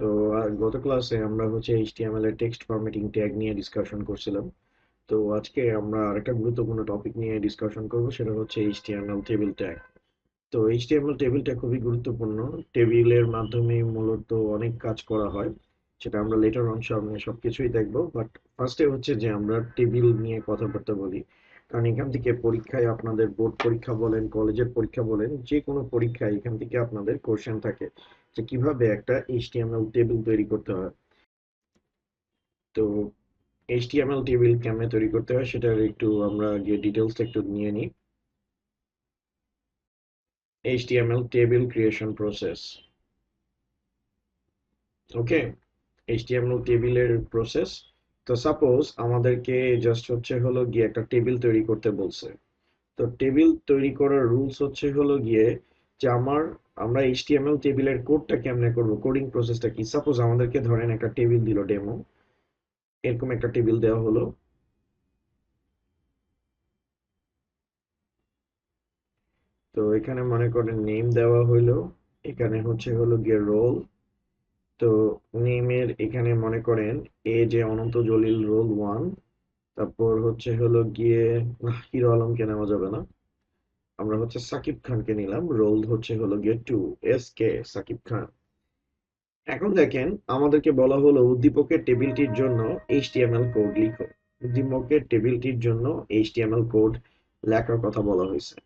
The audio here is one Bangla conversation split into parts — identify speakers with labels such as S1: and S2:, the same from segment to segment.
S1: তো গত ক্লাসে আমরা হচ্ছে এইচটিএমএল এর টেক্সট ফরম্যাটিং ট্যাগ নিয়ে ডিসকাশন করছিলাম। তো, আজকে আমরা আরেকটা গুরুত্বপূর্ণ টপিক নিয়ে ডিসকাশন করব, সেটা হচ্ছে এইচটিএমএল টেবিল ট্যাগ তো এইচটিএমএল টেবিলটা খুবই গুরুত্বপূর্ণ। টেবিলের মাধ্যমে মূলত অনেক কাজ করা হয়, সেটা আমরা লেটার অন সামনে সবকিছুই দেখব। বাট ফার্স্টে হচ্ছে যে আমরা টেবিল নিয়ে কথাবার্তা বলি। কারণ এখান থেকে পরীক্ষায় আপনাদের বোর্ড পরীক্ষা বলেন, কলেজের পরীক্ষা বলেন, যে কোনো পরীক্ষায় এখান থেকে আপনাদের কোশ্চেন থাকে যে কীভাবে একটা এইচটিএমএল টেবিল তৈরি করতে হয়। তো এইচটিএমএল টেবিল কেমনে তৈরি করতে হয় সেটার একটু আমরা গিয়ে ডিটেলস একটু নিয়ে নিই। HTML table creation process okay HTML টেবিলের প্রসেস তো সাপোজ আমাদেরকে জাস্ট হচ্ছে হলো গিয়ে একটা টেবিল তৈরি করতে বলছে। তো টেবিল তৈরি করার রুলস হচ্ছে হলো গিয়ে যে আমার, আমরা এইচটিএমএল টেবিলের কোডটা কেমনে করব? কোডিং প্রসেসটা কি? সাপোজ আমাদেরকে ধরেন একটা টেবিল দিল ডেমো এরকম একটা টেবিল দেওয়া হলো। তো এখানে মনে করেন নেম দেওয়া হইল এখানে হচ্ছে হলো গিয়ে রোল তো নেমের এখানে মনে করেন, এ যে অনন্ত জলিল রোল ওয়ান, তারপর হচ্ছে হলো গিয়ে হিরো আলমকে নেওয়া যাবে না। আমরা হচ্ছে সাকিব খানকে নিলাম, রোল হচ্ছে হলো গিয়ে two, S K Sakib Khan. এখন দেখেন, আমাদেরকে বলা হলো উদ্দীপকের টেবিলটির জন্য এইচটিএমএল কোড লিখো। উদ্দীপকের টেবিলটির জন্য এইচটিএমএল কোড লেখার কথা বলা হয়েছে।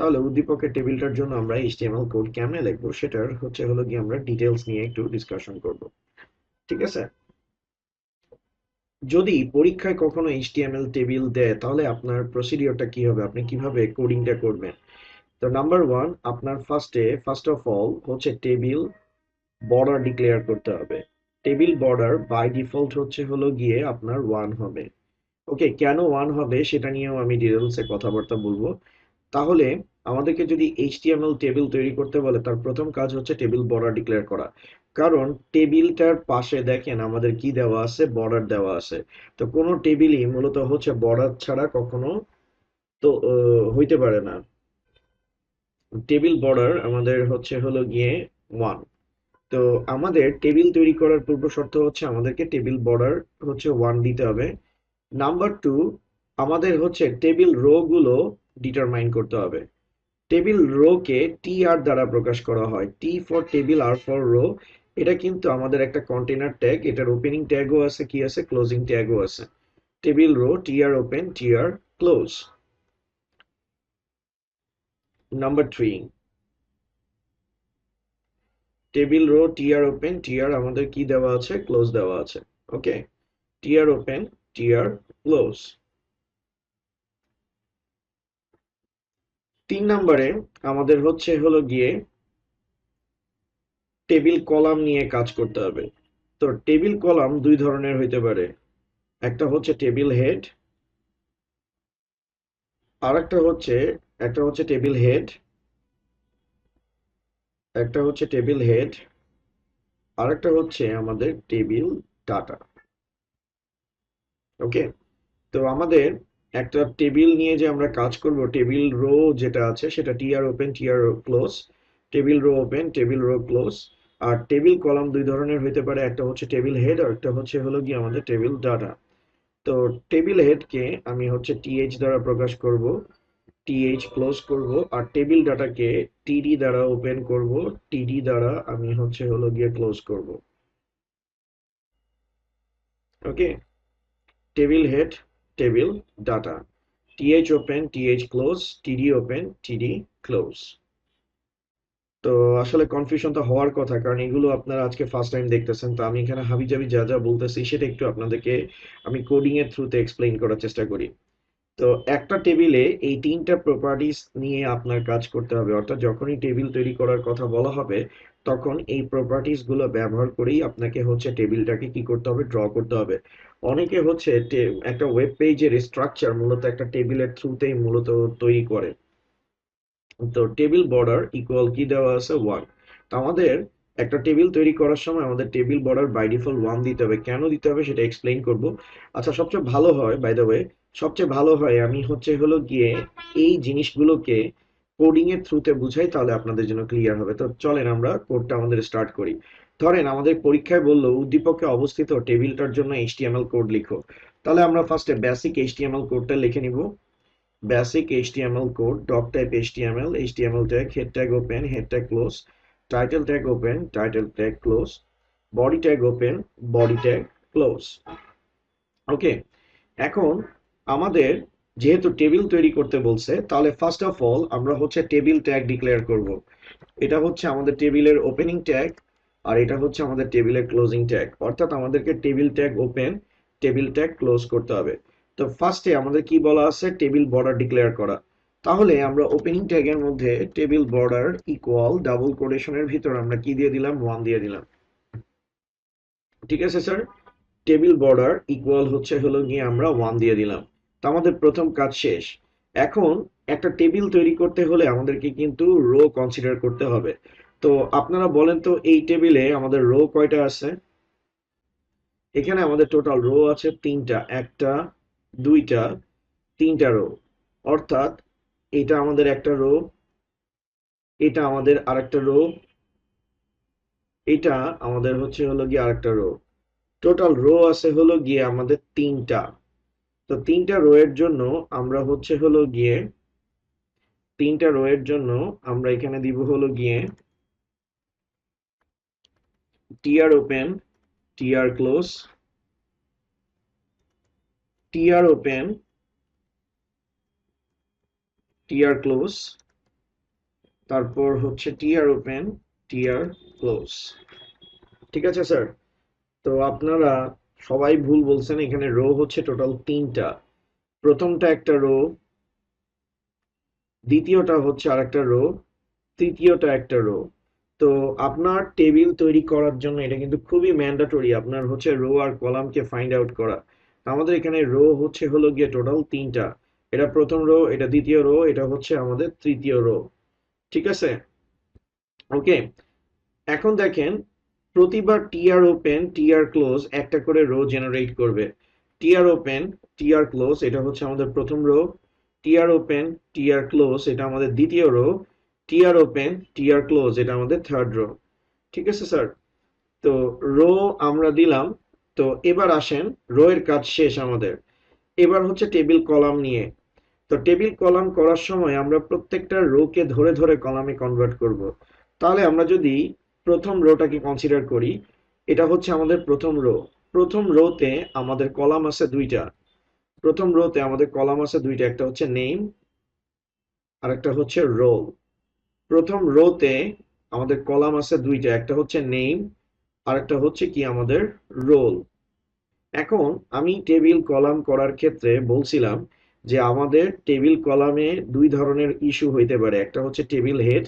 S1: তাহলে উদ্দীপকের টেবিলটার জন্য আমরা এইচটিএমএল কোড কেমনে লিখব? সেটার হচ্ছে হলো গিয়ে আমরা ডিটেলস নিয়ে একটু ডিসকাশন করব। ঠিক আছে? যদি পরীক্ষায় কখনো এইচটিএমএল টেবিল দেয়, তাহলে আপনার প্রসিডিওরটা কি হবে? আপনি কীভাবে কোডিংটা করবেন? তো নাম্বার ওয়ান আপনার ফার্স্টে ফার্স্ট অফ অল হচ্ছে টেবিল বর্ডার ডিক্লেয়ার করতে হবে। টেবিল বর্ডার বাই ডিফল্ট হচ্ছে হলো গিয়ে আপনার ওয়ান হবে। ওকে কেন ওয়ান হবে সেটা নিয়েও আমি ডিটেলসে কথাবার্তা বলব। তাহলে আমাদেরকে যদি এইচটিএমএল টেবিল তৈরি করতে বলে, তার প্রথম কাজ হচ্ছে টেবিল বর্ডার ডিক্লেয়ার করা। কারণ টেবিলটার পাশে দেখেন আমাদের কি দেওয়া আছে? বর্ডার দেওয়া আছে। তো কোনো টেবিলই মূলত হচ্ছে বর্ডার ছাড়া কখনো তো হইতে পারে না। টেবিল বর্ডার আমাদের হচ্ছে হলো গিয়ে ওয়ান তো আমাদের টেবিল তৈরি করার পূর্ব শর্ত হচ্ছে আমাদেরকে টেবিল বর্ডার হচ্ছে ওয়ান দিতে হবে। নাম্বার টু আমাদের হচ্ছে টেবিল রো গুলো ডিটারমাইন করতে হবে। টেবিল রো কে টি আর দ্বারা প্রকাশ করা হয়। T for table R for row এটা কিন্তু আমাদের একটা কন্টেনার ট্যাগ এটার ওপেনিং ট্যাগও আছে, কি আছে? ক্লোজিং ট্যাগও আছে। Table row T R open T R close number three table row T R open T R আমাদের কি দেওয়া আছে? ক্লোজ দেওয়া আছে। ওকে টি R open T R close তিন নম্বরে আমাদের হচ্ছে হলো গিয়ে টেবিল কলাম নিয়ে কাজ করতে হবে। তো টেবিল কলাম দুই ধরনের হইতে পারে। একটা হচ্ছে টেবিল হেড আর একটা হচ্ছে একটা হচ্ছে টেবিল হেড, একটা হচ্ছে টেবিল হেড আর একটা হচ্ছে আমাদের টেবিল ডাটা। ওকে? তো আমাদের একটা টেবিল নিয়ে যে আমরা কাজ করব টেবিল রো যেটা আছে, সেটা TR open TR close table row open table row close আর টেবিল কলাম দুই ধরনের হইতে পারে, একটা হচ্ছে টেবিল হেড আর একটা হচ্ছে হলো গিয়ে আমাদের টেবিল ডাটা তো টেবিল হেডকে আমি হচ্ছে টিএইচ দ্বারা প্রকাশ করব টিএইচ ক্লোজ করব, আর টেবিল ডাটাকে টিডি দ্বারা ওপেন করব টিডি দ্বারা আমি হচ্ছে হলো গিয়ে ক্লোজ করব। Okay table head table data TH open TH close TD open TD close তো আসলে কনফিউশন তো হওয়ার কথা, কারণ এগুলো আপনারা আজকে ফার্স্ট টাইম দেখতেছেন, তো আমি এখানে হাবিজাবি যা যা বলতেছি সেটা একটু আপনাদেরকে আমি কোডিং এর থ্রুতে এক্সপ্লেইন করার চেষ্টা করি। তো একটা টেবিলে এই তিনটা প্রপার্টিস নিয়ে আপনার কাজ করতে হবে, অর্থাৎ যখনই টেবিল তৈরি করার কথা বলা হবে, তখন এই প্রপার্টিসগুলো ব্যবহার করেই আপনাকে হচ্ছে টেবিলটাকে কি করতে হবে ড্র করতে হবে। অনেকে হচ্ছে একটা ওয়েব পেজের স্ট্রাকচার মূলত একটা টেবিলের থ্রুতেই মূলত তৈরি করে। তো টেবিল বর্ডার ইকুয়াল কি দেওয়া আছে? ওয়ান তো আমাদের একটা টেবিল তৈরি করার সময় আমাদের table border by default one দিতে হবে। কেন দিতে হবে সেটা এক্সপ্লেইন করব। আচ্ছা সবচেয়ে ভালো হয় বাই দ্য ওয়ে সবচেয়ে ভালো হয় আমি হচ্ছে হলো গিয়ে এই জিনিসগুলোকে কোডিং এর থ্রুতে বুঝাই তাহলে আপনাদের জন্য ক্লিয়ার হবে। তো চলেন আমরা কোডটা আমাদের স্টার্ট করি। ধরেন আমাদের পরীক্ষায় বলল, উদ্দীপকে অবস্থিত টেবিলটার জন্য এইচটিএমএল কোড লিখো। তাহলে আমরা ফার্স্টে বেসিক এইচটিএমএল কোডটা লিখে নিব। Basic HTML code doctype HTML HTML tag head tag open head tag close title tag open title tag close body tag open body tag close okay এখন আমাদের যেহেতু টেবিল তৈরি করতে বলছে, তাহলে ফার্স্ট অফ অল আমরা হচ্ছে টেবিল ট্যাগ ডিক্লেয়ার করব। এটা হচ্ছে আমাদের টেবিলের ওপেনিং ট্যাগ আর এটা হচ্ছে আমাদের টেবিলের ক্লোজিং ট্যাগ অর্থাৎ আমাদেরকে table tag open table tag close করতে হবে। তো ফার্স্টে আমাদের কি বলা আছে? টেবিল বর্ডার ডিক্লেয়ার করা। তাহলে আমরা ওপেনিং ট্যাগের মধ্যে টেবিল বর্ডার ইকুয়াল ডাবল কোটেশনের ভিতর আমরা কি দিয়ে দিলাম? ওয়ান দিয়ে দিলাম। ঠিক আছে স্যার টেবিল বর্ডার ইকুয়াল হচ্ছে হলো গিয়ে আমরা ওয়ান দিয়ে দিলাম। তো আমাদের প্রথম কাজ শেষ। এখন একটা টেবিল তৈরি করতে হলে আমাদেরকে কিন্তু রো কনসিডার করতে হবে। তো আপনারা বলেন তো এই টেবিলে আমাদের রো কয়টা আছে? এখানে আমাদের টোটাল রো আছে তিনটা, একটা, দুইটা, তিনটা রো অর্থাৎ এটা আমাদের একটা রো এটা আমাদের আরেকটা রো এটা আমাদের হচ্ছে হলো গিয়ে আরেকটা রো টোটাল রো আছে হলো গিয়ে আমাদের তিনটা। তো তিনটা রো এর জন্য আমরা হচ্ছে হলো গিয়ে, তিনটা রো এর জন্য আমরা এখানে দিব হলো গিয়ে TR open TR close TR open TR close তারপর হচ্ছে টিআর ওপেন টিআর ক্লোজ ঠিক আছে স্যার তো আপনারা সবাই ভুল বলছেন, এখানে রো হচ্ছে টোটাল তিনটা। প্রথমটা একটা রো দ্বিতীয়টা হচ্ছে আরেকটা রো তৃতীয়টা একটা রো তো আপনার টেবিল তৈরি করার জন্য এটা কিন্তু খুবই ম্যান্ডাটরি আপনার হচ্ছে রো আর কলামকে ফাইন্ড আউট করা। আমাদের এখানে রো হচ্ছে হলো গিয়ে টোটাল তিনটা। এটা প্রথম রো এটা দ্বিতীয় রো এটা হচ্ছে আমাদের তৃতীয় রো ঠিক আছে? ওকে এখন দেখেন প্রতিবার টিআর ওপেন টিআর ক্লোজ একটা করে রো জেনারেট করবে। টিআর ওপেন টিআর ক্লোজ এটা হচ্ছে আমাদের প্রথম row TR open TR close এটা আমাদের দ্বিতীয় row TR open TR close এটা আমাদের থার্ড রো ঠিক আছে স্যার তো রো আমরা দিলাম। তো এবার আসেন রো এর কাজ শেষ আমাদের। এবার হচ্ছে টেবিল কলাম নিয়ে। তো টেবিল কলাম করার সময় আমরা প্রত্যেকটা রোকে ধরে ধরে কলামে কনভার্ট করব। তাহলে আমরা যদি প্রথম রোটাকে কনসিডার করি, এটা হচ্ছে আমাদের প্রথম রো প্রথম রোতে আমাদের কলাম আছে দুইটা। প্রথম রোতে আমাদের কলাম আছে দুইটা, একটা হচ্ছে নেম আর একটা হচ্ছে রোল প্রথম রোতে আমাদের কলাম আছে দুইটা, একটা হচ্ছে নেম আর একটা হচ্ছে কি আমাদের রোল এখন আমি টেবিল কলাম করার ক্ষেত্রে বলছিলাম যে আমাদের টেবিল কলামে দুই ধরনের ইস্যু হইতে পারে, একটা হচ্ছে টেবিল হেড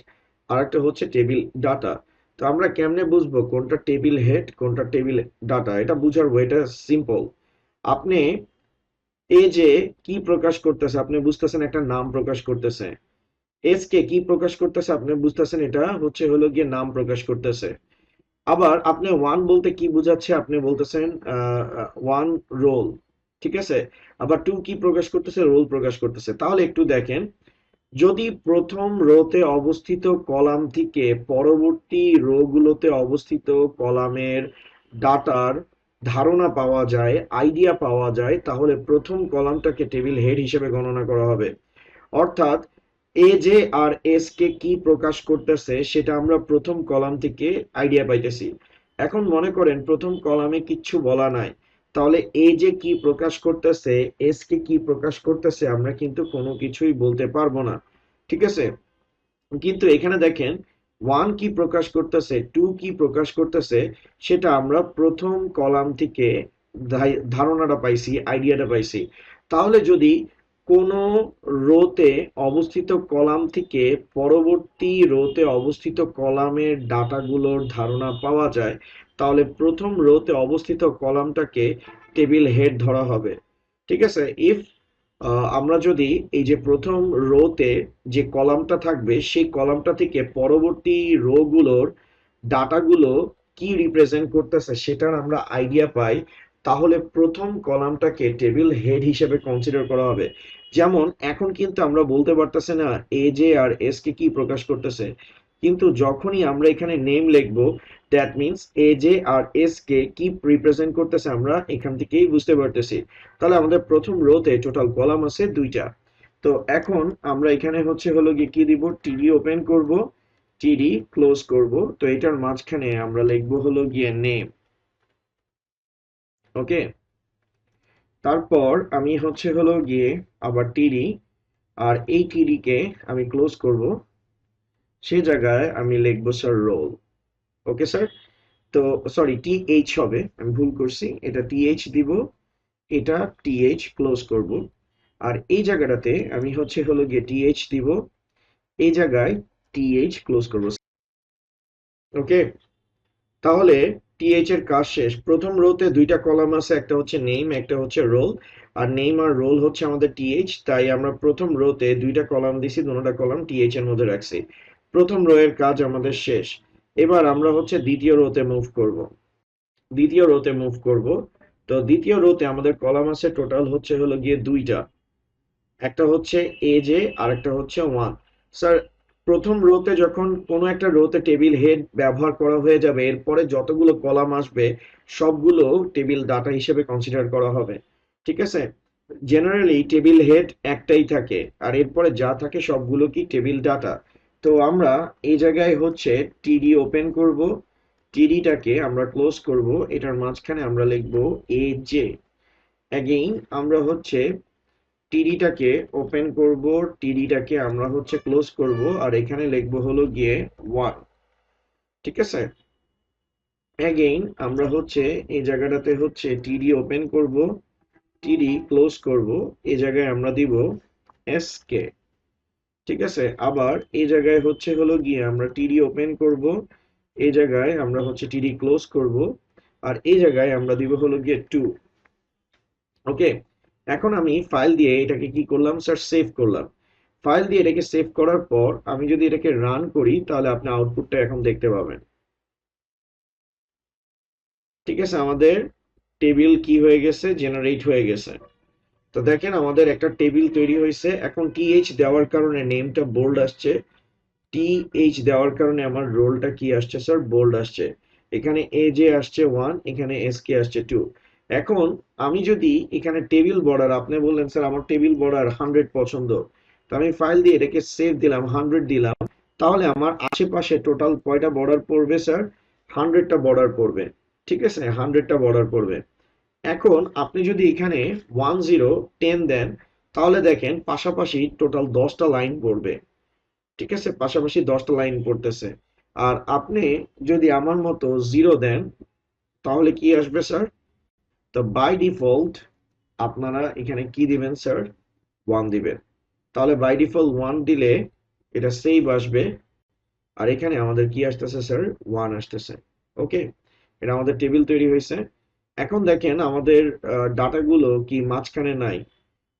S1: আর একটা হচ্ছে টেবিল ডাটা তো আমরা কেমনে বুঝব কোনটা টেবিল হেড, কোনটা টেবিল ডাটা? এটা বুঝার ওয়েটা সিম্পল আপনি এ যে কি প্রকাশ করতেছে, আপনি বুঝতেছেন একটা নাম প্রকাশ করতেছে। এস কে কি প্রকাশ করতেছে, আপনি বুঝতেছেন এটা হচ্ছে হলো গিয়ে নাম প্রকাশ করতেছে। আবার আপনি ওয়ান বলতে কি বুঝাচ্ছে, আপনি বলতেছেন ওয়ান রোল ঠিক আছে? আবার টু কি প্রকাশ করতেছে রোল প্রকাশ করতেছে। তাহলে একটু দেখেন যদি প্রথম রোতে অবস্থিত কলাম থেকে পরবর্তী রোগুলোতে অবস্থিত কলামের ডাটার ধারণা পাওয়া যায় আইডিয়া পাওয়া যায়, তাহলে প্রথম কলামটাকে টেবিল হেড হিসেবে গণনা করা হবে। অর্থাৎ এ যে আর এস কে কি প্রকাশ করতেছে, সেটা আমরা প্রথম কলাম থেকে আইডিয়া পাইতেছি। এখন মনে করেন প্রথম কলামে কিচ্ছু বলা নাই। তাহলে এ যে কি প্রকাশ করতেছে এস কে কি প্রকাশ করতেছে, আমরা কিন্তু কোনো কিছুই বলতে পারব না। ঠিক আছে? কিন্তু এখানে দেখেন ওয়ান কি প্রকাশ করতেছে টু কি প্রকাশ করতেছে, সেটা আমরা প্রথম কলাম থেকে ধারণাটা পাইছি আইডিয়াটা পাইছি। তাহলে যদি কোনো রোতে অবস্থিত কলাম থেকে পরবর্তী রোতে অবস্থিত কলামের ডাটাগুলোর ধারণা পাওয়া যায়। তাহলে প্রথম রোতে অবস্থিত কলামটাকে টেবিল হেড ধরা হবে। ঠিক আছে? ইফ আমরা যদি এই যে প্রথম রোতে যে কলামটা থাকবে, সেই কলামটা থেকে পরবর্তী রোগুলোর ডাটাগুলো কি রিপ্রেজেন্ট করতেছে, সেটার আমরা আইডিয়া পাই। তাহলে প্রথম কলামটাকে টেবিল হেড হিসেবে কনসিডার করা হবে। যেমন, এখন কিন্তু আমরা বলতে পারতেছি না এ জে আর এস কে কি প্রকাশ করতেছে। কিন্তু যখনই আমরা এখানে নেম লিখব that means A J R S K কি রিপ্রেজেন্ট করতেছে আমরা এখান থেকেই বুঝতে পারতেছি। তাহলে আমাদের প্রথম রোতে টোটাল কলাম আছে দুইটা। তো এখন আমরা এখানে হচ্ছে হলো গিয়ে কি দিব? টিডি ওপেন করব টিডি ক্লোজ করব। তো এটার মাঝখানে আমরা লিখব হলো গিয়ে নেম ওকে? তারপর আমি হচ্ছে হলো গিয়ে আবার টিডি আর এই টিডিকে আমি ক্লোজ করব। সে জায়গায় আমি লিখব স্যার রোল। Okay sir? তো সরি, টি এইচ হবে, আমি ভুল করছি। এটা টি এইচ দিব, এটা টি এইচ ক্লোজ করব। আর এই জায়গাটাতে আমি হচ্ছে হলো গিয়ে টি এইচ দিব, এই জায়গায় টি এইচ ক্লোজ করব। ওকে? তাহলে টিএইচ এর কাজ শেষ। প্রথম রোতে দুইটা কলাম আছে, একটা হচ্ছে নেম একটা হচ্ছে রোল আর নেম আর রোল হচ্ছে আমাদের টিএইচ তাই আমরা প্রথম রোতে দুইটা কলাম দিছি দুটোটা কলাম টিএইচ এর মধ্যে রাখছি। প্রথম রো এর কাজ আমাদের শেষ। এবার আমরা হচ্ছে দ্বিতীয় রোতে মুভ করব। দ্বিতীয় রোতে মুভ করব। তো দ্বিতীয় রোতে আমাদের কলাম আছে টোটাল হচ্ছে হলো গিয়ে দুইটা। একটা হচ্ছে এ জে আর একটা হচ্ছে ওয়ান স্যার প্রথম রোতে যখন কোনো একটা রোতে টেবিল হেড ব্যবহার করা হয়ে যাবে, এরপরে যতগুলো কলাম আসবে, সবগুলো টেবিল ডাটা হিসেবে কনসিডার করা হবে। ঠিক আছে? জেনারেলি টেবিল হেড একটাই থাকে, আর এরপরে যা থাকে সবগুলো কি টেবিল ডাটা তো আমরা এই জায়গায় হচ্ছে টিডি ওপেন করব টিডিটাকে আমরা ক্লোজ করব, এটার মাঝখানে আমরা লিখব এ জে অ্যাগেইন আমরা হচ্ছে টিডিটাকে ওপেন করব টিডিটাকে আমরা হচ্ছে ক্লোজ করব, আর এখানে লিখব হলো গিয়ে ওয়ান ঠিক আছে? অ্যাগেইন আমরা হচ্ছে এই জায়গাটাতে হচ্ছে টিডি ওপেন করব টিডি ক্লোজ করব, এই জায়গায় আমরা দিব এস কে ঠিক আছে? আবার এই জায়গায় হচ্ছে হলো গিয়ে আমরা টিডি ওপেন করব, এই জায়গায় আমরা হচ্ছে টিডি ক্লোজ করব, আর এই জায়গায় আমরা দিব হলো গিয়ে টু ওকে এখন আমি ফাইল দিয়ে এটাকে কি করলাম স্যার সেভ করলাম। ফাইল দিয়ে এটাকে সেভ করার পর আমি যদি এটাকে রান করি, তাহলে আপনি আউটপুটটা এখন দেখতে পাবেন। ঠিক আছে, আমাদের টেবিল কি হয়ে গেছে? জেনারেট হয়ে গেছে। তো দেখেন, আমাদের একটা টেবিল তৈরি হয়েছে। এখন টিএইচ দেওয়ার কারণে নেমটা বোল্ড আসছে। টিএইচ দেওয়ার কারণে আমার রোলটা কি আসছে স্যার বোল্ড আসছে। এখানে এ জে আসছে ওয়ান এখানে এস কে আসছে টু এখন আমি যদি এখানে টেবিল বর্ডার আপনি বললেন, স্যার, আমার টেবিল বর্ডার হান্ড্রেড পছন্দ। তো আমি ফাইল দিয়ে এটাকে সেভ দিলাম হান্ড্রেড দিলাম। তাহলে আমার আশেপাশে টোটাল কয়টা বর্ডার পড়বে, স্যার? হান্ড্রেডটা বর্ডার পড়বে। ঠিক আছে? হান্ড্রেডটা বর্ডার পড়বে। এখন আপনি যদি এখানে ওয়ান জিরো টেন দেন, তাহলে দেখেন পাশাপাশি টোটাল দশটা লাইন পড়বে। ঠিক আছে? পাশাপাশি দশটা লাইন পড়তেছে। আর আপনি যদি আমার মতো জিরো দেন, তাহলে কি আসবে, স্যার? তো বাই ডিফল্ট আপনারা এখানে কি দিবেন স্যার ওয়ান দিবেন। তাহলে বাই ডিফল্ট ওয়ান দিলে এটা সেভ আসবে। আর এখানে আমাদের কি আসতেছে স্যার ওয়ান আসতেছে। ওকে এটা আমাদের টেবিল তৈরি হয়েছে। এখন দেখেন আমাদের ডাটাগুলো কি মাঝখানে নাই।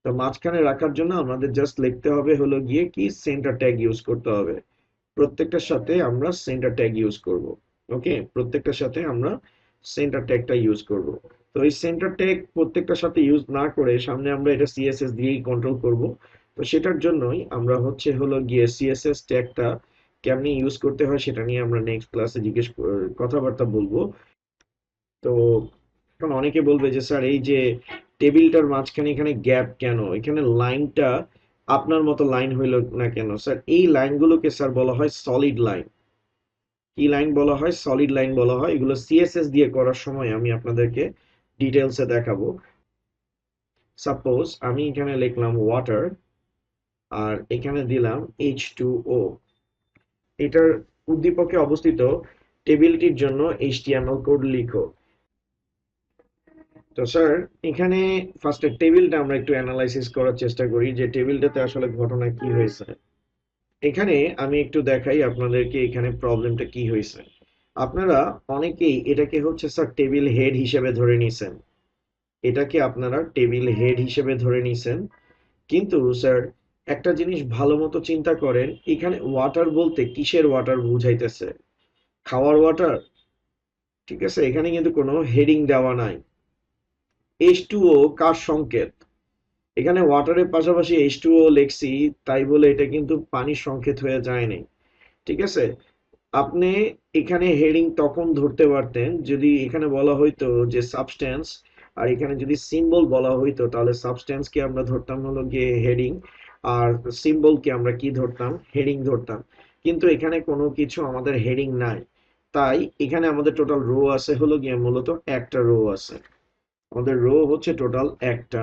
S1: তো মাঝখানে রাখার জন্য আমাদের জাস্ট লিখতে হবে হলো গিয়ে কি সেন্টার ট্যাগ ইউজ করতে হবে। প্রত্যেকটার সাথে আমরা সেন্টার ট্যাগ ইউজ করব। ওকে প্রত্যেকটার সাথে আমরা সেন্টার ট্যাগটা ইউজ করব। তো এই সেন্টার ট্যাগ প্রত্যেকটার সাথে ইউজ না করে সামনে আমরা এটা সিএসএস দিয়েই কন্ট্রোল করব। তো সেটার জন্যই আমরা হচ্ছে হলো গিয়ে সিএসএস ট্যাগটা কেমনি ইউজ করতে হয় সেটা নিয়ে আমরা নেক্সট ক্লাসে জিজ্ঞেস কথাবার্তা বলব। তো এখন অনেকে বলবে যে, স্যার, এই যে টেবিলটার মাঝখানে এখানে গ্যাপ কেন? এখানে লাইনটা আপনার মতো লাইন হইল না কেন? স্যার, এই লাইনগুলোকে স্যার বলা হয় সলিড লাইন কি লাইন বলা হয়? সলিড লাইন বলা হয়। এগুলো সিএসএস দিয়ে করার সময় আমি আপনাদেরকে ডিটেলসে দেখাবো। সাপোজ আমি এখানে লিখলাম ওয়াটার আর এখানে দিলাম এইচ টু ও এটার উদ্দীপকে অবস্থিত টেবিলটির জন্য এইচটিএমএল কোড লিখো। তো স্যার এখানে ফার্স্টে টেবিলটা আমরা একটু অ্যানালাইসিস করার চেষ্টা করি যে টেবিলটাতে আসলে ঘটনা কি হয়েছে। এখানে আমি একটু দেখাই আপনাদেরকে এখানে প্রবলেমটা কি হয়েছে। আপনারা অনেকেই এটাকে হচ্ছে, স্যার, টেবিল হেড হিসেবে ধরে নিছেন। এটাকে আপনারা টেবিল হেড হিসেবে ধরে নিছেন। কিন্তু, স্যার, একটা জিনিস ভালো মতো চিন্তা করেন, এখানে ওয়াটার বলতে কিসের ওয়াটার বুঝাইতেছে? খাওয়ার ওয়াটার? ঠিক আছে, এখানে কিন্তু কোনো হেডিং দেওয়া নাই। এইচ টুও কার সংকেত? এখানে ওয়াটারের পাশাপাশি এইচ টুও লেখছি, তাই বলে এটা কিন্তু পানির সংকেত হয়ে যায়নি ঠিক আছে আপনি এখানে হেডিং তখন ধরতে পারতেন, যদি এখানে বলা হইতো যে সাবস্টেন্স আর এখানে যদি সিম্বল বলা হইতো, তাহলে সাবস্টেন্সকে আমরা ধরতাম হলো গিয়ে হেডিং আর সিম্বলকে আমরা কি ধরতাম? হেডিং ধরতাম। কিন্তু এখানে কোনো কিছু আমাদের হেডিং নাই। তাই এখানে আমাদের টোটাল রো আছে হলো গিয়ে মূলত একটা রো আছে। আমাদের রো হচ্ছে টোটাল একটা,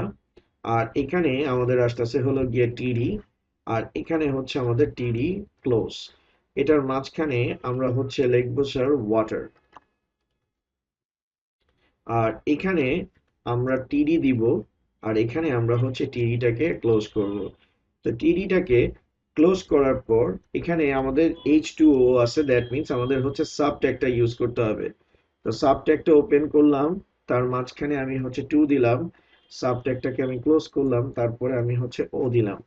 S1: আর এখানে আমাদের আসতেছে হলো গিয়ে টিডি আর এখানে হচ্ছে আমাদের টিডি ক্লোজ এটার মাঝখানে আমরা হচ্ছে লিখব, স্যার ওয়াটার আর এখানে আমরা টিডি দিব, আর এখানে আমরা হচ্ছে টিডিটাকে ক্লোজ করব। তো টিডিটাকে ক্লোজ করার পর এখানে আমাদের এইচ টু ও আছে দ্যাট মিনস আমাদের হচ্ছে সাব ট্যাগটা ইউজ করতে হবে। তো সাব ট্যাগটা ওপেন করলাম, তার মাঝখানে আমি হচ্ছে টু দিলাম সাব ট্যাগটাকে আমি ক্লোজ করলাম, তারপরে আমি হচ্ছে ও দিলাম।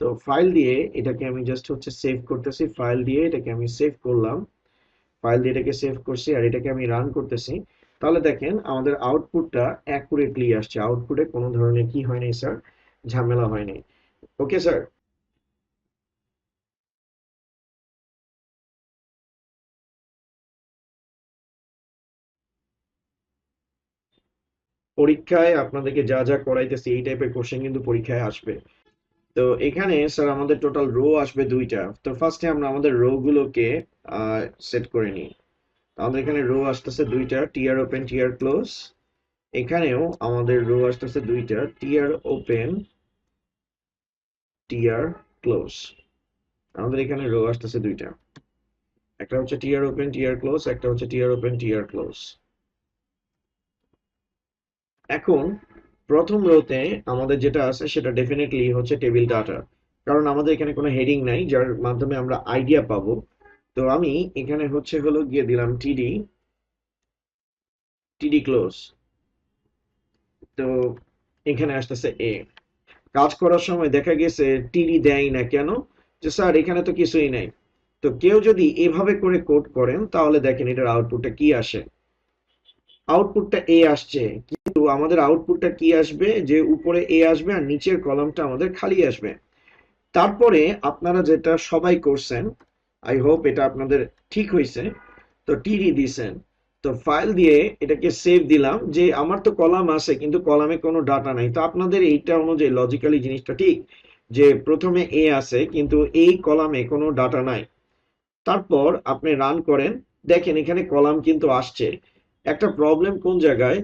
S1: তো ফাইল দিয়ে এটাকে আমি জাস্ট হচ্ছে সেভ করতেছি ফাইল দিয়ে এটাকে আমি সেভ করলাম। ফাইল দিয়ে এটাকে সেভ করছি আর এটাকে আমি রান করতেছি। তাহলে দেখেন আমাদের আউটপুটটা অ্যাকুরেটলি আসছে। আউটপুটে কোনো ধরনের কি হয়নি স্যার ঝামেলা হয়নি ওকে স্যার পরীক্ষায় আপনাদেরকে যা যা করাইতেছি, এই টাইপের কোশ্চেন কিন্তু পরীক্ষায় আসবে। তো এখানে স্যার আমাদের টোটাল রো আসবে দুইটা। তো ফার্স্টে আমরা আমাদের রো গুলোকে সেট করে নিই। আমাদের এখানে রো আসতেছে দুইটা টিআর ওপেন টিআর ক্লোজ এখানেও আমাদের রো আসতেছে দুইটা টিআর ওপেন টিআর ক্লোজ আমাদের এখানে রো আসতেছে দুইটা। একটা হচ্ছে টিআর ওপেন টিআর ক্লোজ একটা হচ্ছে টিআর ওপেন টিআর ক্লোজ এখন প্রথম রোতে আমাদের যেটা আছে সেটা ডেফিনেটলি হচ্ছে টেবিল ডাটা কারণ আমাদের এখানে কোনো হেডিং নাই, যার মাধ্যমে আমরা আইডিয়া পাবো। তো আমি এখানে হচ্ছে হলো গিয়ে দিলাম টিডি টিডি ক্লোজ তো এখানে আসতেছে এ কাজ করার সময় দেখা গেছে টিডি দেয় না কেন? যে স্যার, এখানে তো কিছুই নাই। তো কেউ যদি এভাবে করে কোড করেন, তাহলে দেখেন এটার আউটপুটটা কি আসে? আউটপুটটা এ আসছে, কিন্তু আমাদের আউটপুটটা কি আসবে? যে উপরে এ আসবে আর নিচের কলামটা আমাদের খালি আসবে। তারপরে আপনারা যেটা সবাই করছেন আই হোপ এটা আপনাদের ঠিক হয়েছে, তো টিডি দিছেন। তো ফাইল দিয়ে এটাকে সেভ দিলাম, যে আমার তো কলাম আছে, কিন্তু কলামে কোনো ডাটা নাই। তো আপনাদের এইটা অনুযায়ী লজিক্যালি জিনিসটা ঠিক, যে প্রথমে এ আছে, কিন্তু এই কলামে কোনো ডাটা নাই। তারপর আপনি রান করেন, দেখেন এখানে কলাম কিন্তু আসছে। একটা প্রবলেম কোন জায়গায়?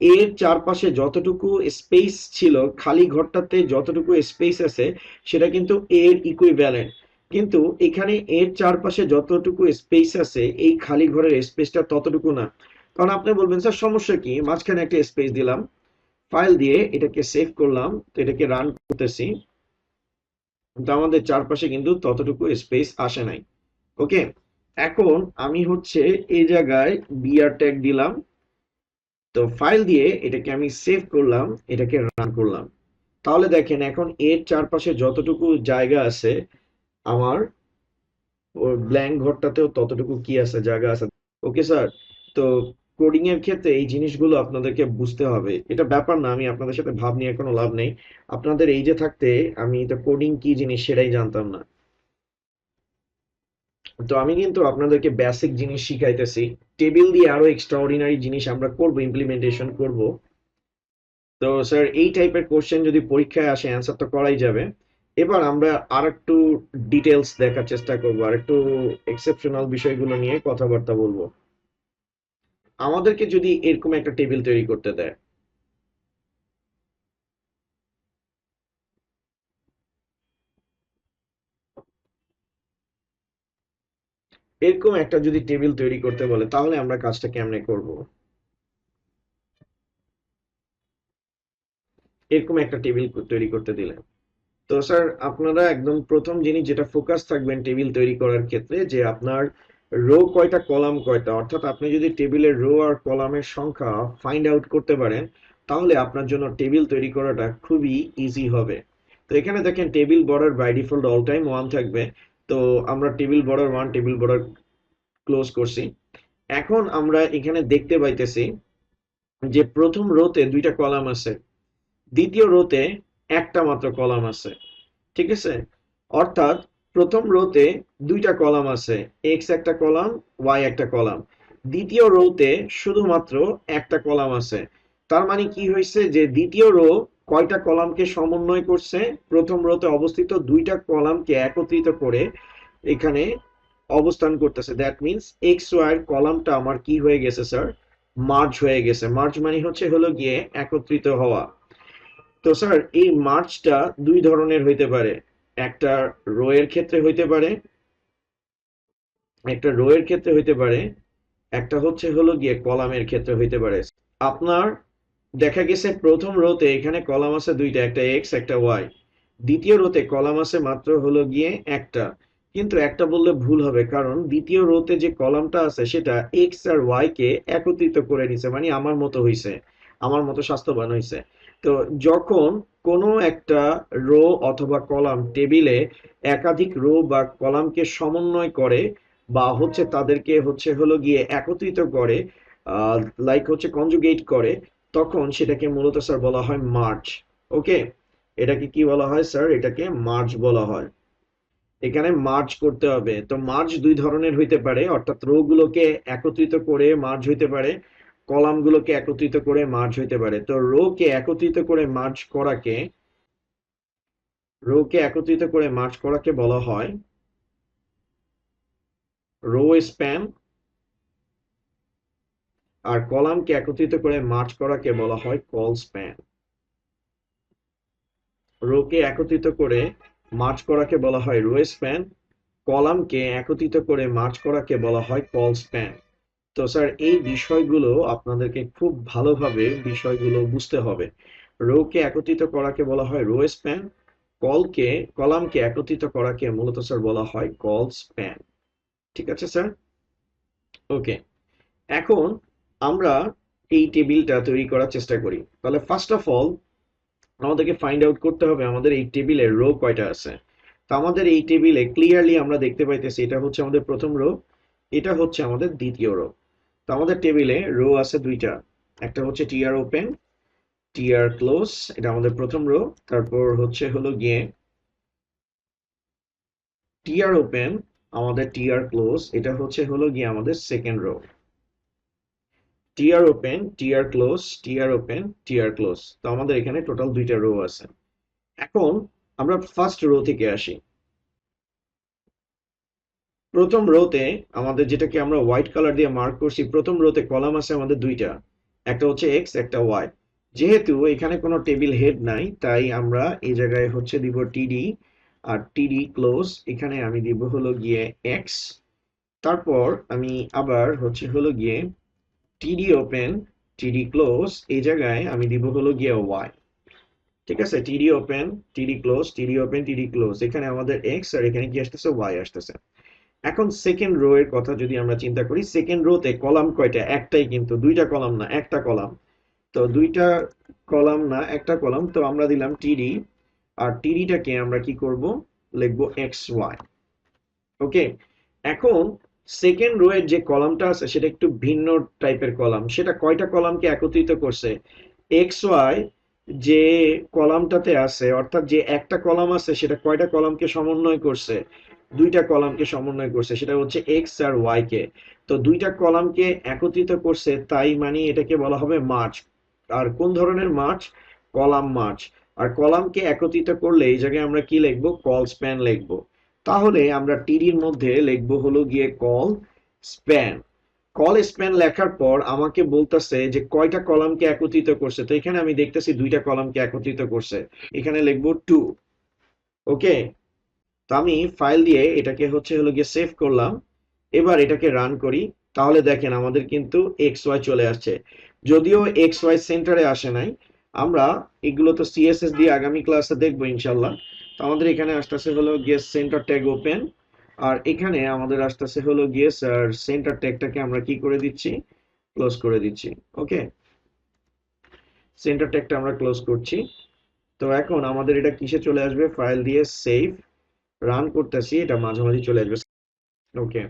S1: এর চারপাশে যতটুকু স্পেস ছিল, খালি ঘরটাতে যতটুকু স্পেস আছে, সেটা কিন্তু এর ইকুইভ্যালেন্ট কিন্তু এখানে এর চারপাশে যতটুকু স্পেস আছে, এই খালি ঘরের স্পেসটা ততটুকু না। কারণ আপনি বলবেন, স্যার, সমস্যা কি? মাঝখানে একটা স্পেস দিলাম ফাইল দিয়ে এটাকে সেভ করলাম, তো এটাকে রান করতেছি। কিন্তু আমাদের চারপাশে কিন্তু ততটুকু স্পেস আসে নাই। ওকে এখন আমি হচ্ছে এই জায়গায় বিআর ট্যাগ দিলাম। তো ফাইল দিয়ে এটাকে আমি সেভ করলাম, এটাকে রান করলাম। তাহলে দেখেন এখন এর চারপাশে যতটুকু জায়গা আছে, আমার ব্ল্যাঙ্ক ঘরটাতেও ততটুকু কি আছে, জায়গা আছে। ওকে স্যার তো কোডিং এর ক্ষেত্রে এই জিনিসগুলো আপনাদেরকে বুঝতে হবে। এটা ব্যাপার না, আমি আপনাদের সাথে ভাব নিয়ে কোনো লাভ নেই। আপনাদের এই যে থাকতে আমি তো কোডিং কি জিনিস সেটাই জানতাম না। তো আমি কিন্তু আপনাদেরকে বেসিক জিনিস শিখাইতেছি। টেবিল দিয়ে আরও এক্সট্রাঅর্ডিনারি জিনিস আমরা করব ইমপ্লিমেন্টেশন করব। তো স্যার এই টাইপের কোশ্চেন যদি পরীক্ষায় আসে অ্যান্সার তো করাই যাবে। এবার আমরা আর একটু ডিটেলস দেখার চেষ্টা করব আর একটু এক্সেপশনাল বিষয়গুলো নিয়ে কথাবার্তা বলব। আমাদেরকে যদি এরকম একটা টেবিল তৈরি করতে দেয় এরকম একটা যদি টেবিল তৈরি করতে বলে, তাহলে আমরা কাজটা কেমনে করব? এরকম একটা টেবিল তৈরি করতে দিলেন। তো স্যার আপনারা একদম প্রথম জিনিস যেটা ফোকাস থাকবেন টেবিল তৈরি করার ক্ষেত্রে, যে আপনার রো কয়টা কলাম কয়টা, অর্থাৎ আপনি যদি টেবিলের রো আর কলামের সংখ্যা ফাইন্ড আউট করতে পারেন, তাহলে আপনার জন্য টেবিল তৈরি করাটা খুবই ইজি হবে। তো এখানে দেখেন table border by default all time one থাকবে। তো আমরা table border one table border close করছি। এখন আমরা এখানে দেখতে পাইতেছি যে প্রথম রোতে দুইটা কলাম আছে, দ্বিতীয় রোতে একটা মাত্র কলাম আছে, ঠিক আছে? অর্থাৎ প্রথম রোতে দুইটা কলাম আছে এক্স একটা কলাম ওয়াই একটা কলাম দ্বিতীয় রোতে শুধুমাত্র একটা কলাম আছে। তার মানে কি হয়েছে যে দ্বিতীয় রো কয়টা কলামকে সমন্বয় করছে? প্রথম রোতে অবস্থিত দুইটা কলামকে একত্রিত করে এখানে অবস্থান করতেছে। দ্যাট মিন্স এক্স ওয়াই কলামটা আমার কি হয়ে গেছে স্যার মার্জ হয়ে গেছে। মার্জ মানে হচ্ছে হলো গিয়ে একত্রিত হওয়া। তো স্যার এই মার্চটা দুই ধরনের হইতে পারে। একটা রো এর ক্ষেত্রে হইতে পারে, একটা রো এর ক্ষেত্রে হইতে পারে, একটা হচ্ছে হলো গিয়ে কলামের ক্ষেত্রে হইতে পারে। আপনার দেখা গেছে প্রথম রোতে এখানে কলাম আছে দুইটা, একটা এক্স একটা ওয়াই দ্বিতীয় রোতে কলাম আছে মাত্র হলো গিয়ে একটা। কিন্তু একটা বললে ভুল হবে, কারণ দ্বিতীয় রোতে যে কলামটা আছে সেটা এক্স আর ওয়াই কে একত্রিত করে নিছে মানে আমার মতো হইছে, আমার মতো স্বাস্থ্যবান হইছে। তো যখন কোনো একটা রো অথবা কলাম টেবিলে একাধিক রো বা কলামকে সমন্বয় করে বা হচ্ছে তাদেরকে হচ্ছে হলো গিয়ে একত্রিত করে লাইক হচ্ছে কনজুগেট করে তখন সেটাকে মূলত স্যার বলা হয় মার্চ ওকে এটাকে কি বলা হয় স্যার এটাকে মার্চ বলা হয়। এখানে মার্চ করতে হবে। তো মার্চ দুই ধরনের হইতে পারে, অর্থাৎ রো গুলোকে একত্রিত করে মার্চ হইতে পারে কলাম গুলোকে একত্রিত করে মার্চ হইতে পারে। তো রো কে একত্রিত করে মার্চ করাকে রো কে একত্রিত করে মার্চ করাকে বলা হয়, রো স্প্যান আর কলামকে একত্রিত করে মার্চ করাকে বলা হয় কল স্প্যান। রোকে একত্রিত করে মার্চ করাকে বলা হয় রো স্প্যান। কলামকে একত্রিত করে মার্চ করাকে বলা হয় কল স্প্যান। তো স্যার, এই বিষয়গুলো আপনাদেরকে খুব ভালোভাবে বিষয়গুলো বুঝতে হবে। রোকে একত্রিত করাকে বলা হয় রো স্প্যান। কলকে, কলামকে একত্রিত করাকে মূলত স্যার বলা হয় কল স্প্যান। ঠিক আছে স্যার? ওকে। এখন আমরা এই টেবিলটা তৈরি করার চেষ্টা করি। তাহলে ফার্স্ট অফ অল আমাদেরকে ফাইন্ড আউট করতে হবে আমাদের এই টেবিলে রো কয়টা আছে। তো আমাদের এই টেবিলে ক্লিয়ারলি আমরা দেখতে পাইতেছি এটা হচ্ছে আমাদের প্রথম রো এটা হচ্ছে আমাদের দ্বিতীয় রো তো আমাদের টেবিলে রো আছে দুইটা, একটা হচ্ছে টিআর ওপেন টিআর ক্লোজ এটা আমাদের প্রথম রো তারপর হচ্ছে হলো গিয়ে টিআর ওপেন আমাদের টিআর ক্লোজ এটা হচ্ছে হলো গিয়ে আমাদের second row TR open TR close TR open TR close তো আমাদের এখানে টোটাল দুইটা রো আছে। এখন আমরা ফার্স্ট রো থেকে আসি। প্রথম রোতে আমাদের যেটাকে আমরা হোয়াইট কালার দিয়ে মার্ক করছি, প্রথম রোতে কলাম আছে আমাদের দুইটা। একটা হচ্ছে এক্স একটা ওয়াই যেহেতু এখানে কোনো টেবিল হেড নাই, তাই আমরা এই জায়গায় হচ্ছে দিব টিডি আর টিডি ক্লোজ এখানে আমি দিব হলো গিয়ে এক্স তারপর আমি আবার হচ্ছে হলো গিয়ে টিডি ওপেন টিডি ক্লোজ এই জায়গায় আমি দিব হলো গিয়ে ওয়াই ঠিক আছে? টিডি open TD close TD open TD close এখানে আমাদের এক্স আর এখানে কি আসতেছে? ওয়াই আসতেছে। এখন সেকেন্ড রো এর কথা যদি আমরা চিন্তা করি সেকেন্ড রোতে কলাম কয়টা? একটাই কিন্তু। দুইটা কলাম না, একটা কলাম। তো দুইটা কলাম না, একটা কলাম। তো আমরা দিলাম টিডি আর টিডিটাকে আমরা কি করব? লিখব এক্স ওয়াই ওকে এখন সেকেন্ড রো এর যে কলামটা আছে, সেটা একটু ভিন্ন টাইপের কলাম। সেটা কয়টা কলামকে একত্রিত করছে? এক্স ওয়াই যে কলামটাতে আছে, অর্থাৎ যে একটা কলাম আছে, সেটা কয়টা কলামকে সমন্বয় করছে? দুইটা কলামকে সমন্বয় করছে, সেটা হচ্ছে এক্স আর ওয়াই কে। তো দুইটা কলামকে একত্রিত করছে, তাই মানে এটাকে বলা হবে মার্চ আর কোন ধরনের মার্চ কলাম মার্চ আর কলামকে একত্রিত করলে এই জায়গায় আমরা কি লিখব? কল স্প্যান লিখব। তাহলে আমরা টিডির মধ্যে লিখব হলো গিয়ে কল স্প্যান কল স্প্যান লেখার পর আমাকে বলতেছে যে কয়টা কলামকে একত্রিত করছে। তো এখানে আমি দেখতেছি দুইটা কলামকে একত্রিত করছে। এখানে লিখব টু ওকে? তো আমি ফাইল দিয়ে এটাকে হচ্ছে হলো গিয়ে সেভ করলাম। এবার এটাকে রান করি। তাহলে দেখেন আমাদের কিন্তু এক্স ওয়াই চলে আসছে। যদিও এক্স ওয়াই সেন্টারে আসে নাই, আমরা এগুলো তো সিএসএস দিয়ে আগামী ক্লাসে দেখব ইনশাল্লাহ। তো আমাদের এখানে আসতেছে হলো গিয়ে সেন্টার ট্যাগ ওপেন আর এখানে আমাদের আসতেছে হলো গিয়ে স্যার সেন্টার ট্যাগটাকে আমরা কি করে দিচ্ছি? ক্লোজ করে দিচ্ছি ওকে সেন্টার ট্যাগটা আমরা ক্লোজ করছি। তো এখন আমাদের এটা কিসে চলে আসবে? ফাইল দিয়ে সেভ রান করতেছি, এটা মাঝামাঝি চলে আসবে। ওকে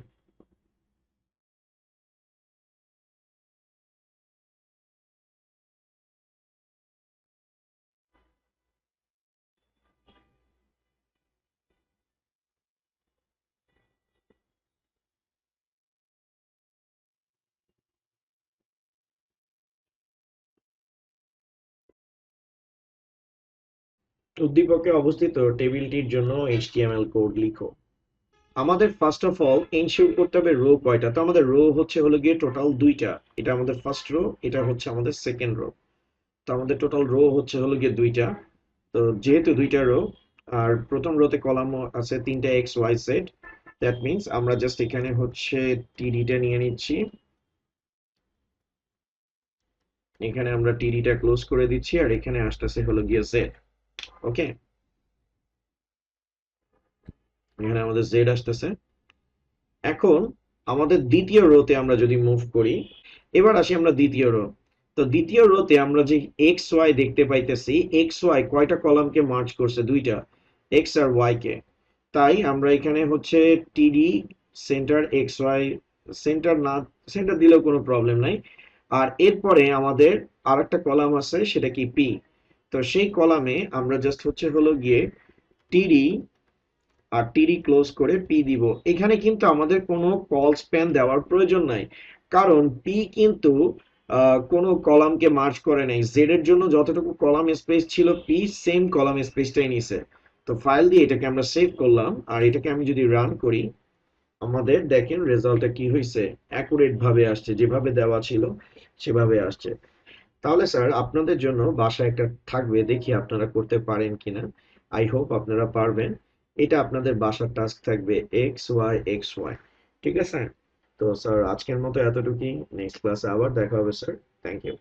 S1: উদ্দীপকে অবস্থিত টেবিলটির জন্য এইচটিএমএল কোড লিখো। আমাদের ফার্স্ট অফ অল এনশিওর করতে হবে রো কয়টা? তো আমাদের রো হচ্ছে হলো গিয়ে টোটাল দুইটা। এটা আমাদের ফার্স্ট রো এটা হচ্ছে আমাদের সেকেন্ড রো তো আমাদের টোটাল রো হচ্ছে হলো গিয়ে দুইটা। তো যেহেতু দুইটা রো আর প্রথম রোতে কলাম আছে তিনটা X Y set that means আমরা জাস্ট এখানে হচ্ছে টিডিটা নিয়ে নিচ্ছি। এখানে আমরা টিডিটা ক্লোজ করে দিচ্ছি, আর এখানে আসতেছে হলো গিয়ে জেড ওকে এখানে আমাদের জেড আসতেছে। এখন আমাদের দ্বিতীয় রোতে আমরা যদি মুভ করি, এবার আসি আমরা দ্বিতীয় রো। তো দ্বিতীয় রোতে আমরা যে এক্স ওয়াই দেখতে পাইতেছি এক্স ওয়াই কয়টা কলামকে মার্চ করছে? দুইটা। এক্স আর ওয়াই কে। তাই আমরা এখানে হচ্ছে TD center X Y center না সেন্টার দিলেও কোনো প্রবলেম নাই। আর এরপরে আমাদের আরেকটা কলাম আছে, সেটা কি পি তো সেই কলামে আমরা জাস্ট হচ্ছে হলো গিয়ে টিডি আর টিডি ক্লোজ করে পি দিব। এখানে কিন্তু আমাদের কোনো কল স্প্যান দেওয়ার প্রয়োজন নাই। কারণ পি কিন্তু কোনো কলামকে মার্চ করে নাই। জেড এর জন্য যতটুকু কলাম স্পেস ছিল পি সেম কলাম স্পেসটাই নিছে। তো ফাইল দিয়ে এটাকে আমরা সেভ করলাম। আর এটাকে আমি যদি রান করি, আমাদের দেখেন রেজাল্টটা কি হয়েছে অ্যাকুরেট ভাবে আসছে। যেভাবে দেওয়া ছিল, সেভাবে আসছে। তাহলে স্যার, আপনাদের জন্য বাসায় একটা থাকবে, দেখি আপনারা করতে পারেন কিনা। আই হোপ আপনারা পারবেন। এটা আপনাদের বাসার টাস্ক থাকবে এক্স ওয়াই এক্স ওয়াই ঠিক আছে? তো স্যার, আজকের মতো এতটুকুই। নেক্সট ক্লাসে আবার দেখা হবে, স্যার। Thank you